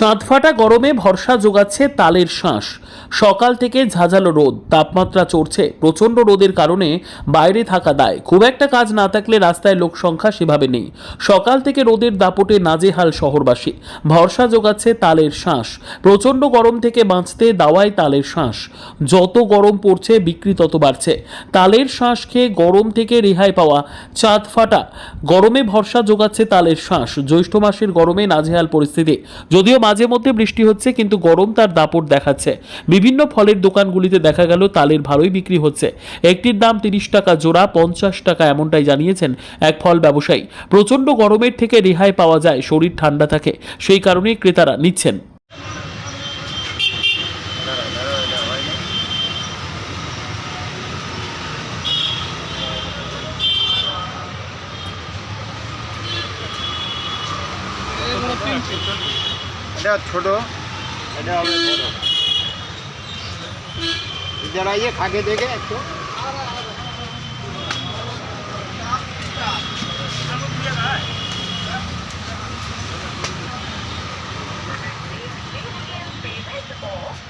চাঁদফাটা গরমে ভরসা যোগাচ্ছে তালের শাঁস সকাল থেকে ঝাঁঝালো রোদ। তাপমাত্রা চড়ছে। প্রচণ্ড রোদের কারণে বাইরে থাকা দায়। খুব একটা কাজ না থাকলে রাস্তায় লোক সংখ্যা সেভাবে নেই। সকাল থেকে রোদের দাপটে নাজেহাল শহরবাসী। ভরসা যোগাচ্ছে তালের শাঁস প্রচণ্ড গরম থেকে বাঁচতে দাওয়ায় তালের শাঁস যত গরম পড়ছে, বিক্রি তত বাড়ছে। তালের শাঁস খেয়ে গরম থেকে রেহাই পাওয়া চাঁদ ফাটা গরমে ভরসা যোগাচ্ছে তালের শাঁস জ্যৈষ্ঠ মাসের গরমে নাজেহাল পরিস্থিতি। যদিও মাঝে মধ্যে বৃষ্টি হচ্ছে, কিন্তু গরম তার দাপট দেখাচ্ছে। বিভিন্ন ফলের দোকানগুলিতে দেখা গেল তালের ভালোই বিক্রি হচ্ছে। একটির দাম তিরিশ টাকা জোড়া, পঞ্চাশ টাকা এমনটাই জানিয়েছেন এক ফল ব্যবসায়ী। প্রচণ্ড গরমের থেকে রেহাই পাওয়া যায়, শরীর ঠান্ডা থাকে, সেই কারণেই ক্রেতারা নিচ্ছেন। এটা ছোট এটা হবে বড় দাঁড়াইয়ে খাকে দেখে একটু Oh.